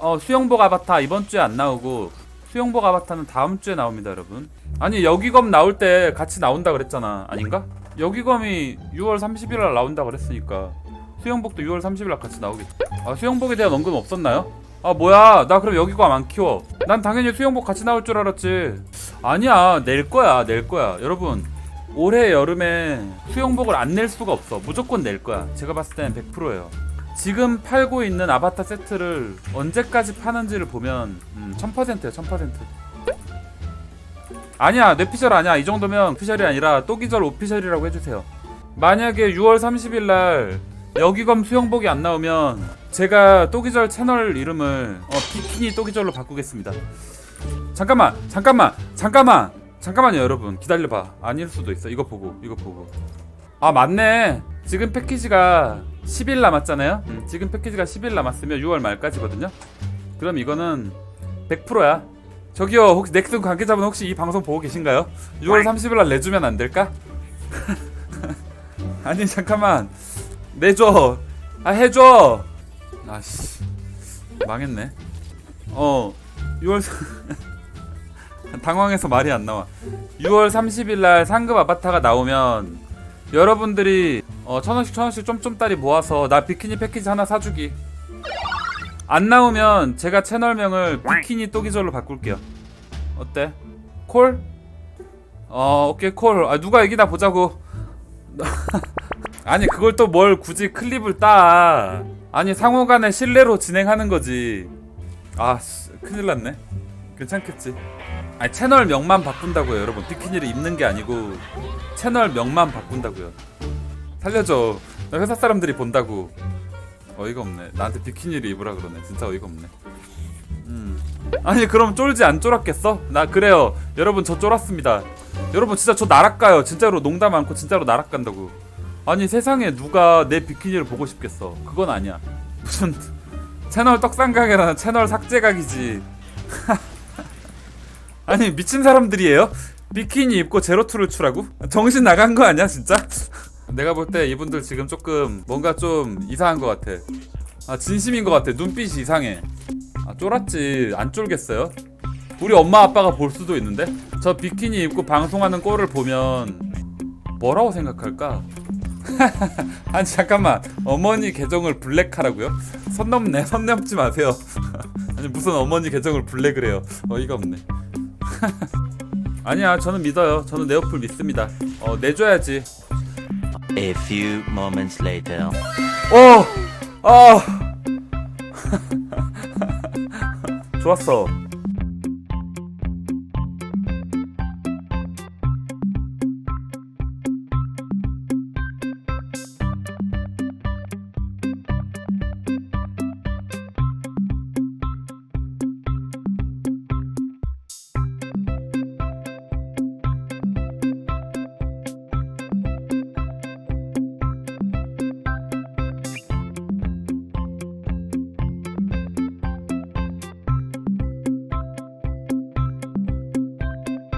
어, 수영복 아바타 이번 주에 안 나오고 수영복 아바타는 다음 주에 나옵니다, 여러분. 아니 여기검 나올 때 같이 나온다 그랬잖아, 아닌가? 여기검이 6월 30일 날 나온다 그랬으니까 수영복도 6월 30일 날 같이 나오겠지. 아 수영복에 대한 언급 없었나요? 아 뭐야, 나 그럼 여기검 안 키워. 난 당연히 수영복 같이 나올 줄 알았지. 아니야, 낼 거야, 낼 거야, 여러분. 올해 여름에 수영복을 안 낼 수가 없어. 무조건 낼 거야. 제가 봤을 때는 100%예요. 지금 팔고 있는 아바타 세트를 언제까지 파는지를 보면 음, 1000%예요 1000% 아니야 뇌피셜 아니야. 이 정도면 피셜이 아니라 또기절 오피셜이라고 해주세요. 만약에 6월 30일 날 여기검 수영복이 안 나오면 제가 또기절 채널 이름을 어, 비키니 또기절로 바꾸겠습니다. 잠깐만 잠깐만 잠깐만 잠깐만요 여러분. 기다려봐. 아닐 수도 있어. 이거 보고 이거 보고. 아 맞네 지금 패키지가 10일 남았잖아요? 음, 지금 패키지가 10일 남았으면 6월 말까지거든요? 그럼 이거는 100%야. 저기요 혹시 넥슨 관계자분 혹시 이 방송 보고 계신가요? 6월 30일 날 내주면 안 될까? 아니 잠깐만. 내줘. 아 해줘. 아씨 망했네. 어 6월 당황해서 말이 안 나와. 6월 30일 날 상급 아바타가 나오면 여러분들이 어, 천원씩 천원씩 좀좀따리 모아서 나 비키니 패키지 하나 사주기. 안 나오면 제가 채널명을 비키니 또기절로 바꿀게요. 어때? 콜? 어 오케이 콜 아 누가 이기나 보자고. 아니 그걸 또 뭘 굳이 클립을 따. 아니 상호간에 신뢰로 진행하는 거지. 아 씨, 큰일 났네. 괜찮겠지. 아니 채널 명만 바꾼다고요 여러분. 비키니를 입는 게 아니고 채널 명만 바꾼다고요 살려줘. 나 회사 사람들이 본다고. 어이가 없네. 나한테 비키니를 입으라 그러네. 진짜 어이가 없네. 음. 아니 그럼 쫄지 안 쫄았겠어? 나 그래요. 여러분 저 쫄았습니다. 여러분 진짜 저 나락가요. 진짜로 농담 않고 진짜로 나락간다고. 아니 세상에 누가 내 비키니를 보고 싶겠어? 그건 아니야. 무슨 채널 떡상각이라는 채널 삭제각이지. 아니 미친 사람들이에요? 비키니 입고 제로투를 추라고? 정신 나간 거 아니야 진짜? 내가 볼 때 이분들 지금 조금 뭔가 좀 이상한 것 같아. 아 진심인 것 같아. 눈빛이 이상해. 아 쫄았지. 안 쫄겠어요? 우리 엄마 아빠가 볼 수도 있는데? 저 비키니 입고 방송하는 꼴을 보면 뭐라고 생각할까? 아니 잠깐만. 어머니 계정을 블랙하라고요? 선 넘네. 선 넘지 마세요. 아니 무슨 어머니 계정을 블랙을 해요? 어이가 없네. 아니야 저는 믿어요. 저는 네오플 믿습니다. 어 내줘야지 A few moments later. 어! 아! 좋았어